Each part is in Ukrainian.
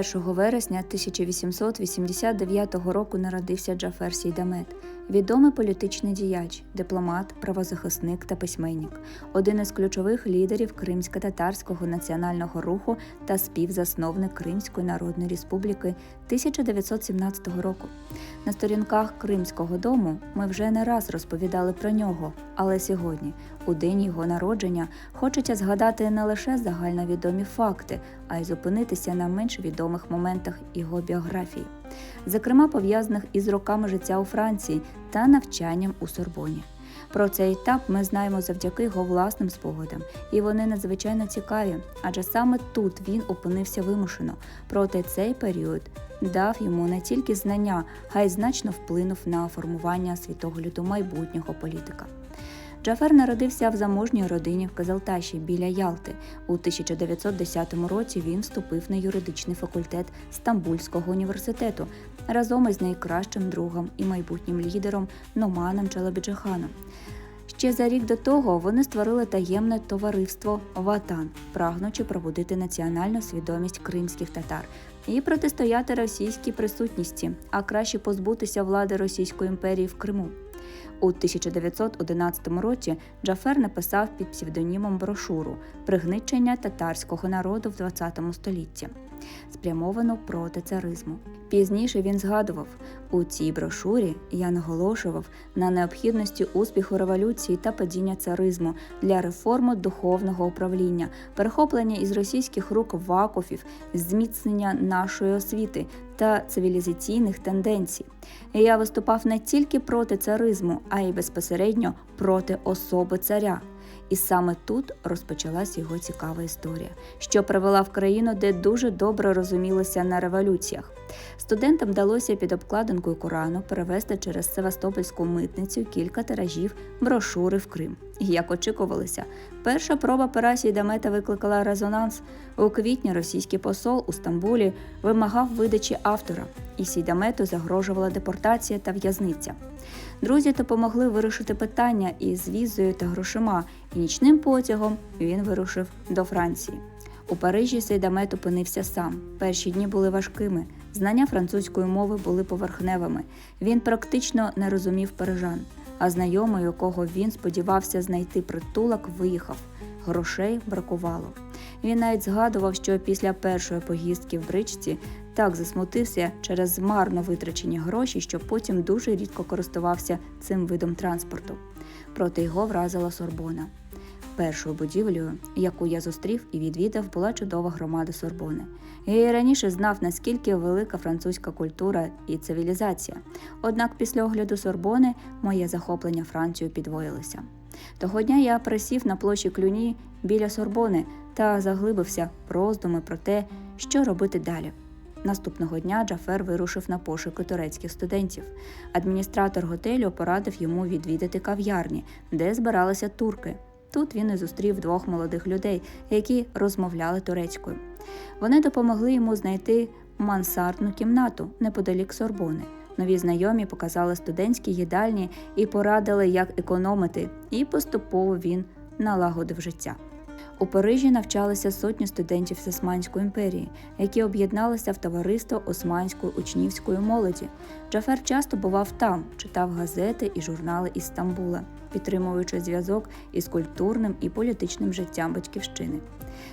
1 вересня 1889 року народився Джафер Сейдамет, відомий політичний діяч, дипломат, правозахисник та письменник, один із ключових лідерів кримсько-татарського національного руху та співзасновник Кримської Народної Республіки 1917 року. На сторінках Кримського дому ми вже не раз розповідали про нього, але сьогодні, у день його народження, хочеться згадати не лише загальновідомі факти, а й зупинитися на менш відомих моментах його біографії, зокрема пов'язаних із роками життя у Франції та навчанням у Сорбоні. Про цей етап ми знаємо завдяки його власним спогадам, і вони надзвичайно цікаві, адже саме тут він опинився вимушено. Проте цей період дав йому не тільки знання, а й значно вплинув на формування світогляду майбутнього політика. Джафер народився в заможній родині в Казалташі біля Ялти. У 1910 році він вступив на юридичний факультет Стамбульського університету разом із найкращим другом і майбутнім лідером Номаном Чалабіджиханом. Ще за рік до того вони створили таємне товариство Ватан, прагнучи пробудити національну свідомість кримських татар і протистояти російській присутності, а краще позбутися влади Російської імперії в Криму. У 1911 році Джафер написав під псевдонімом брошуру Пригничення татарського народу в ХХ столітті, спрямовану проти царизму. Пізніше він згадував, у цій брошурі я наголошував на необхідності успіху революції та падіння царизму для реформи духовного управління, перехоплення із російських рук вакуфів, зміцнення нашої освіти та цивілізаційних тенденцій. Я виступав не тільки проти царизму, а й безпосередньо проти особи царя. І саме тут розпочалась його цікава історія, що привела в країну, де дуже добре розумілися на революціях. Студентам вдалося під обкладинкою Корану перевести через Севастопольську митницю кілька тиражів брошури в Крим. Як очікувалося, перша проба пера Сійдамета викликала резонанс. У квітні російський посол у Стамбулі вимагав видачі автора, і Сійдамету загрожувала депортація та в'язниця. Друзі допомогли вирішити питання із візою та грошима, і нічним потягом він вирушив до Франції. У Парижі Сейдамет опинився сам. Перші дні були важкими. Знання французької мови були поверхневими. Він практично не розумів парижан, а знайомий, якого він сподівався знайти притулок, виїхав. Грошей бракувало. Він навіть згадував, що після першої поїздки в бричці так засмутився через марно витрачені гроші, що потім дуже рідко користувався цим видом транспорту. Проте його вразила Сорбона. Першою будівлею, яку я зустрів і відвідав, була чудова громада Сорбони. Я і раніше знав, наскільки велика французька культура і цивілізація. Однак після огляду Сорбони моє захоплення Францією підвоїлося. Того дня я присів на площі клюні біля Сорбони та заглибився роздуми про те, що робити далі. Наступного дня Джафер вирушив на пошуки турецьких студентів. Адміністратор готелю порадив йому відвідати кав'ярні, де збиралися турки. Тут він і зустрів двох молодих людей, які розмовляли турецькою. Вони допомогли йому знайти мансардну кімнату неподалік Сорбони. Нові знайомі показали студентські їдальні і порадили, як економити, і поступово він налагодив життя. У Парижі навчалися сотні студентів з Османської імперії, які об'єдналися в товариство османської учнівської молоді. Джафер часто бував там, читав газети і журнали із Стамбула, підтримуючи зв'язок із культурним і політичним життям батьківщини.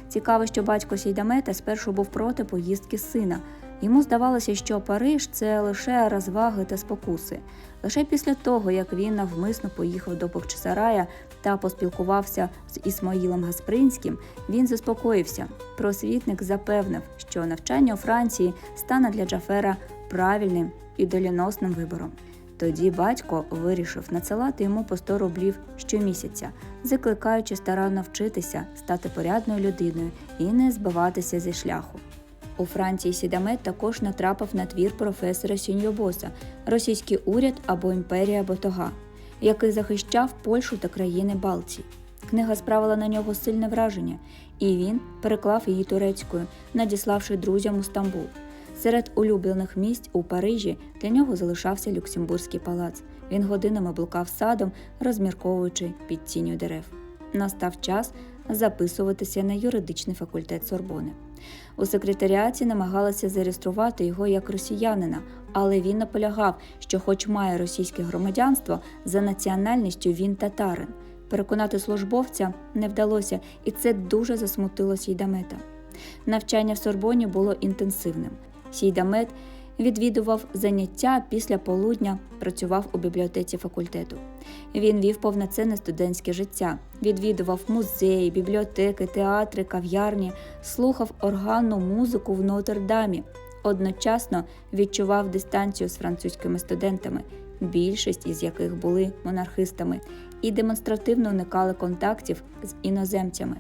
Цікаво, що батько Сійдамета спершу був проти поїздки сина. Йому здавалося, що Париж це лише розваги та спокуси. Лише після того, як він навмисно поїхав до Бахчисарая та поспілкувався з Ісмаїлом Гаспринським, він заспокоївся. Просвітник запевнив, що навчання у Франції стане для Джафера правильним і доленосним вибором. Тоді батько вирішив надсилати йому по 100 рублів щомісяця, закликаючи старанно вчитися, стати порядною людиною і не збиватися зі шляху. У Франції Сідамет також натрапив на твір професора Сіньобоса Російський уряд або імперія Ботога, який захищав Польщу та країни Балтії. Книга справила на нього сильне враження, і він переклав її турецькою, надіславши друзям у Стамбул. Серед улюблених місць у Парижі для нього залишався Люксембурзький палац. Він годинами блукав садом, розмірковуючи під тінню дерев. Настав час записуватися на юридичний факультет Сорбони. У секретаріаті намагалися зареєструвати його як росіянина, але він наполягав, що, хоч має російське громадянство, за національністю він татарин. Переконати службовця не вдалося, і це дуже засмутило Сійдамета. Навчання в Сорбоні було інтенсивним. Сійдамет відвідував заняття після полудня, працював у бібліотеці факультету. Він вів повноцінне студентське життя, відвідував музеї, бібліотеки, театри, кав'ярні, слухав органну музику в Нотр-Дамі. Одночасно відчував дистанцію з французькими студентами, більшість із яких були монархистами, і демонстративно уникали контактів з іноземцями.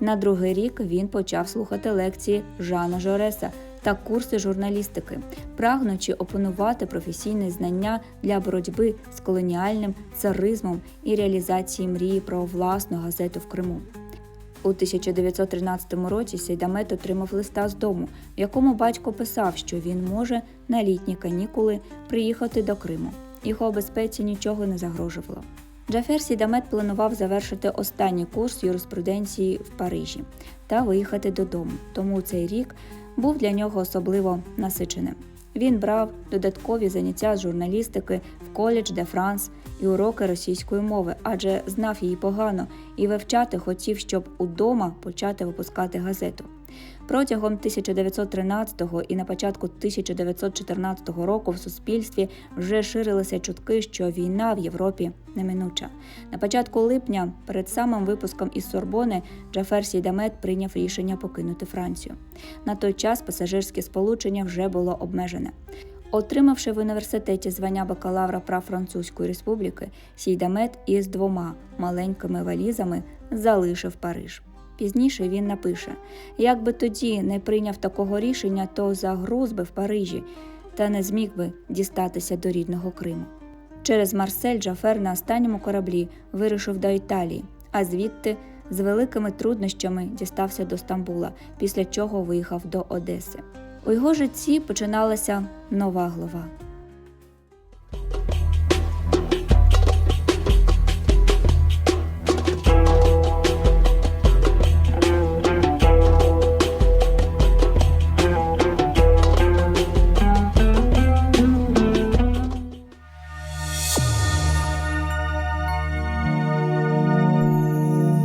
На другий рік він почав слухати лекції Жана Жореса та курси журналістики, прагнучи опанувати професійні знання для боротьби з колоніальним царизмом і реалізації мрії про власну газету в Криму. У 1913 році Сейдамет отримав листа з дому, в якому батько писав, що він може на літні канікули приїхати до Криму. Його безпеці нічого не загрожувало. Джафер Сідамет планував завершити останній курс юриспруденції в Парижі та виїхати додому, тому цей рік був для нього особливо насиченим. Він брав додаткові заняття з журналістики в коледж де Франс і уроки російської мови, адже знав її погано і вивчати хотів, щоб удома почати випускати газету. Протягом 1913 і на початку 1914 року в суспільстві вже ширилися чутки, що війна в Європі неминуча. На початку липня, перед самим випуском із Сорбони, Джафер Сійдамет прийняв рішення покинути Францію. На той час пасажирське сполучення вже було обмежене. Отримавши в університеті звання бакалавра прав Французької республіки, Сійдамет із двома маленькими валізами залишив Париж. Пізніше він напише: як би тоді не прийняв такого рішення, то загруз би в Парижі та не зміг би дістатися до рідного Криму. Через Марсель Джафер на останньому кораблі вирушив до Італії, а звідти з великими труднощами дістався до Стамбула, після чого виїхав до Одеси. У його житті починалася нова глава.